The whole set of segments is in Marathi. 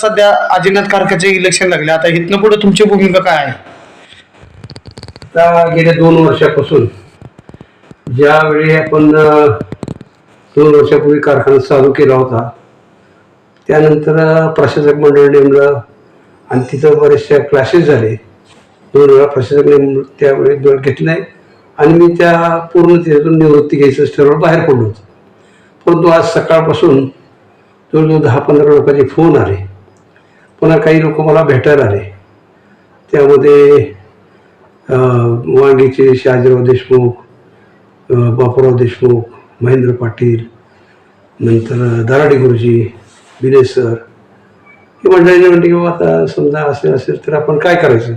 सध्या अजिनाथ कारखाचे इलेक्शन लागले. आता इथनं पुढे तुमची भूमिका काय आहे? आता गेल्या दोन वर्षापासून ज्यावेळी आपण दोन वर्षापूर्वी कारखाना चालू केला होता त्यानंतर प्रशासक मंडळ नेमलं आणि तिथं बरेचशा क्लासेस झाले. दोन वेळा प्रशासक नेम त्यावेळी वेळ घेतला नाही. आणि मी त्या पूर्ण त्याच्यातून निवृत्ती घ्यायचं ठरवलं बाहेर पडलो होतो. परंतु आज सकाळपासून जवळजवळ दहा पंधरा लोकांचे फोन आले. पुन्हा काही लोक मला भेटायला आले. त्यामध्ये वांगीचे शहाजीराव देशमुख बापूराव देशमुख महेंद्र पाटील नंतर दराडे गुरुजी विनय सर. ही मंडळीने म्हणते की बाबा आता समजा असेल असेल तर आपण काय करायचं?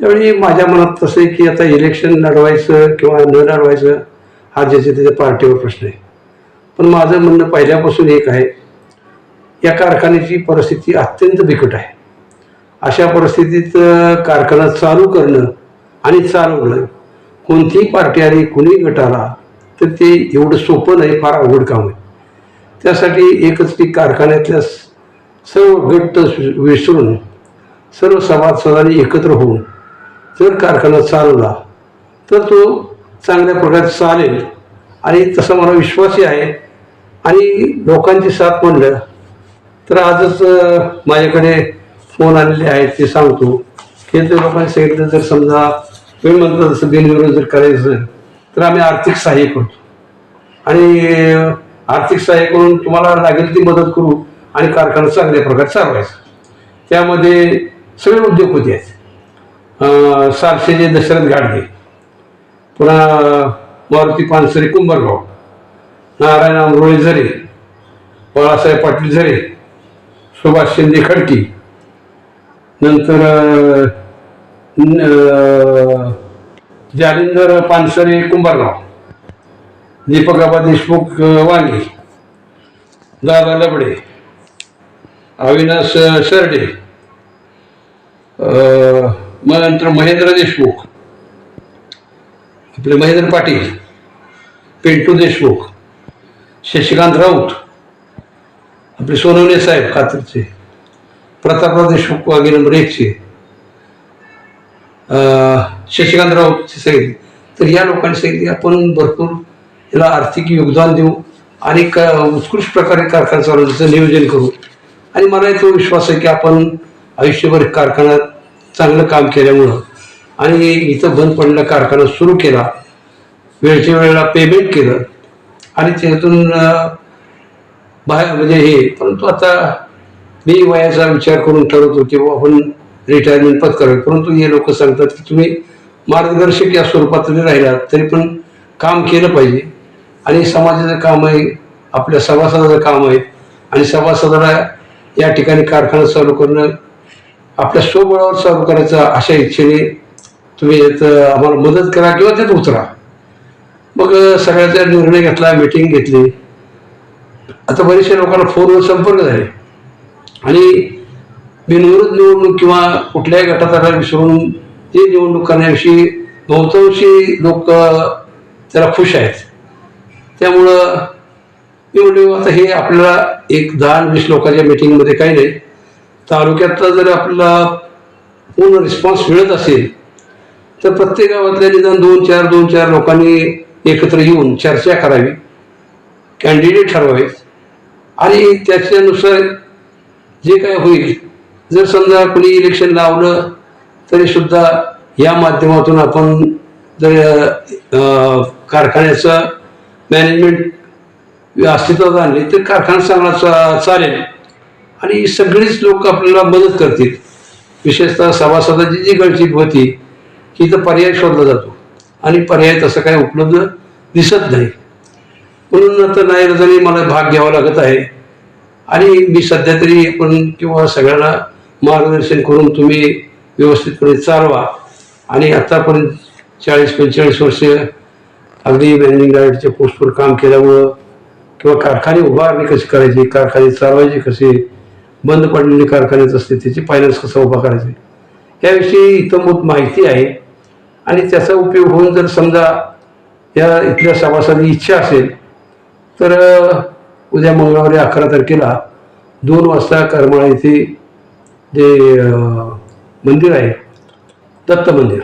त्यावेळी माझ्या मनात तसं आहे की आता इलेक्शन लढवायचं किंवा न लढवायचं हा ज्याच्या त्याच्या पार्टीवर प्रश्न आहे. पण माझं म्हणणं पहिल्यापासून एक आहे या कारखान्याची परिस्थिती अत्यंत बिकट आहे. अशा परिस्थितीत कारखाना चालू करणं आणि चालवणं कोणतीही पार्टी आली कुणी गट आला तर ते एवढं सोपं नाही फार अवघड काम आहे. त्यासाठी एकच की कारखान्यातल्या सर्व गट विसरून सर्व सभासदांनी एकत्र होऊन जर कारखाना चालवला तर तो चांगल्या प्रकारे चालेल. आणि तसा मला विश्वासही आहे. आणि लोकांची साथ म्हणलं तर आजच माझ्याकडे फोन आलेले आहेत ते सांगतो. हे जर लोकांनी सांगितलं जर समजा तुम्ही म्हणतो जसं बिनविरोध जर करायचं तर आम्ही आर्थिक सहाय्य करतो. आणि आर्थिक सहाय्य करून तुम्हाला लागेल ती मदत करू आणि कारखाना चांगल्या प्रकारे चालवायचा. त्यामध्ये सगळे उद्योगपती आहेत. अ, सारसेचे दशरथ गाडगे पुन्हा मारुती पानसरे कुंभरगाव नारायण आंबरोळे झरे बाळासाहेब पाटील झरे सुभाष शिंदे खडकी. नंतर जालिंदर पानसरे कुंभारराव. दीपकाबा देशमुख वांगे. दादा लबडे. अविनाश अ, सरडे. मग नंतर महेंद्र देशमुख. आपले महेंद्र पाटील. पिंटू देशमुख. शशिकांत राऊत. आपले सोनवणे साहेब खातरचे प्रतापराव देशमुख वागे नंबर एकचे अं, शशिकांत राऊतचे सगळे. तर या लोकांनी सांगितले आपण भरपूर याला आर्थिक योगदान देऊ आणि क उत्कृष्ट प्रकारे कारखाना चालवण्याचं नियोजन करू. आणि मला तो विश्वास आहे की आपण आयुष्यभर कारखान्यात चांगलं काम केल्यामुळं आणि इथं बंद पडलेला कारखाना सुरू केला वेळच्या वेळेला पेमेंट केलं आणि त्यातून बाहेर म्हणजे हे परंतु आता मी वयाचा विचार करून ठरवतो की आपण रिटायरमेंट पत्करावे परंतु हे लोक सांगतात की तुम्ही मार्गदर्शक या स्वरूपात जरी राहिलात तरी पण काम केलं पाहिजे. आणि समाजाचं काम आहे आपल्या सभासदाचं काम आहे. आणि सभासदाला या ठिकाणी कारखाना चालू करणं आपल्या स्वबळावर चालू करायचं अशा इच्छेने तुम्ही यात आम्हाला मदत करा किंवा त्यात उतरा. मग सगळ्याचा निर्णय घेतला मिटिंग घेतली. आता बरेचशा लोकांना फोनवर संपर्क झाले. आणि बिनविरोध निवडणूक किंवा कुठल्याही गटात विसरून ते निवडणूक करण्याविषयी बहुतांशी लोक त्याला खुश आहेत. त्यामुळं मी म्हणलो आता हे आपल्याला एक दहा वीस लोकांच्या मिटिंगमध्ये काही नाही. तालुक्यातला जर आपल्याला पूर्ण रिस्पॉन्स मिळत असेल तर प्रत्येक गावातल्या निदान दोन चार दोन चार लोकांनी एकत्र येऊन चर्चा करावी. कॅन्डिडेट ठरवावे. आणि त्याच्यानुसार जे काय होईल जर समजा कुणी इलेक्शन लावलं तरी सुद्धा या माध्यमातून आपण जर कारखान्याचं मॅनेजमेंट अस्तित्वात आणले तर कारखाना चांगला चा चालेल. आणि सगळीच लोक आपल्याला मदत करतील. विशेषतः सभासदाची जी गळची होती की तर पर्याय शोधला जातो. आणि पर्याय तसं काही उपलब्ध दिसत नाही. म्हणून आता नाईलाजाने मला भाग घ्यावा लागत आहे. आणि मी सध्या तरी पण किंवा सगळ्यांना मार्गदर्शन करून तुम्ही व्यवस्थितपणे चालवा. आणि आत्तापर्यंत चाळीस पंचेचाळीस वर्ष अगदी मॅनेजिंग डायरेक्टरच्या पोस्टवर काम केल्यामुळं किंवा कारखाने उभारणी कशी करायची कारखाने चालवायचे कसे बंद पडलेले कारखान्यात असते त्याची फायनान्स कसा उभा करायचे? याविषयी इतंभूत माहिती आहे. आणि त्याचा उपयोग होऊन जर समजा या इथल्या सभासदी इच्छा असेल तर उद्या मंगळवारी अकरा तारखेला दोन वाजता करमाळा येथे जे मंदिर आहे दत्त मंदिर.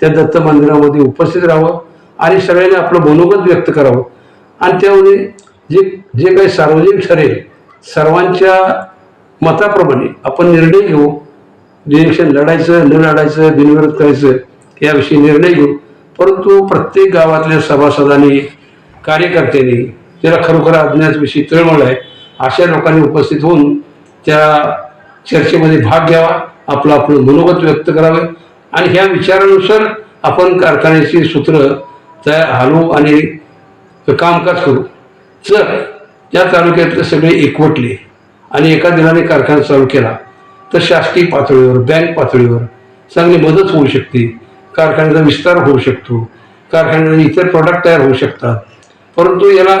त्या दत्त मंदिरामध्ये उपस्थित राहावं आणि सगळ्यांनी आपलं मनोगत व्यक्त करावं. आणि त्यामध्ये जे जे काही सार्वजनिक ठरेल सर्वांच्या मताप्रमाणे आपण निर्णय घेऊ. इलेक्शन लढायचं न लढायचं बिनविरोध करायचं याविषयी निर्णय घेऊ. परंतु प्रत्येक गावातल्या सभासदांनी कार्यकर्त्यांनी ज्याला खरोखर अज्ञातविषयी तळमळ आहे अशा लोकांनी उपस्थित होऊन त्या चर्चेमध्ये भाग घ्यावा आपलं आपलं मनोगत व्यक्त करावे. आणि ह्या विचारानुसार आपण कारखान्याची सूत्र तयार हलवू आणि कामकाज करू. जर या तालुक्यातले सगळे एकवटले आणि एका दिनाने कारखाना चालू केला तर शासकीय पातळीवर बँक पातळीवर चांगली मदत होऊ शकते. कारखान्याचा विस्तार होऊ शकतो. कारखान्याचे इतर प्रॉडक्ट तयार होऊ शकतात. परंतु याला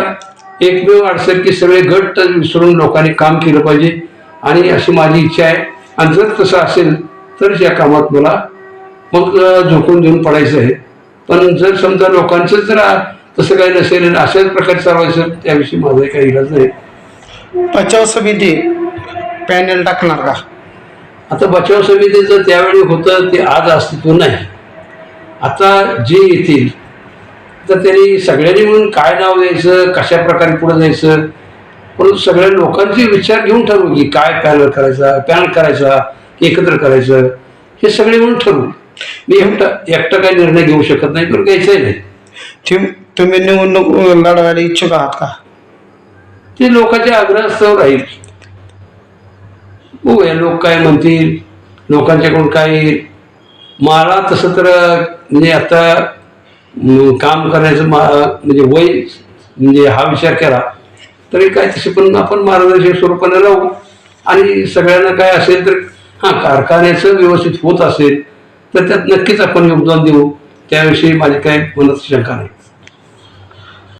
एकमेव अडचण की सगळे गट विसरून लोकांनी काम केलं पाहिजे. आणि अशी माझी इच्छा आहे. आणि जर तसं असेल तरच या कामात मला मग झोकून देऊन पडायचं आहे. पण जर समजा लोकांचं जर तसं काही नसेल आणि अशाच प्रकारे चालवायचं त्याविषयी माझा काही इलाज नाही. बचाव समिती पॅनल टाकणार का? आता बचाव समितीचं त्यावेळी होतं ते आज अस्तित्व नाही. आता जे येतील तर त्यांनी सगळ्यांनी म्हणून काय नाव द्यायचं कशा प्रकारे पुढे जायचं? परंतु सगळ्या लोकांचे विचार घेऊन ठरवू की काय पॅनल करायचा पॅनल करायचा की एकत्र करायचं हे सगळे म्हणून ठरवू मी एकटा एकटा काही निर्णय घेऊ शकत नाही किंवा घ्यायचाही नाही. तुम- तुम्ही निवडणूक लढवायला इच्छुक आहात का? ते लोकांच्या आग्रहास्तव राहील. बघूया लोक काय म्हणतील? लोकांच्याकडून काय मला तसं तर म्हणजे आता काम करण्याचं मा म्हणजे वय म्हणजे हा विचार केला तरी काय तसे पण आपण मार्गदर्शक स्वरूपाने राहू. आणि सगळ्यांना काय असेल तर हां कारखान्याचं व्यवस्थित होत असेल तर त्यात नक्कीच आपण योगदान देऊ. त्याविषयी माझी काय मनात शंका नाही.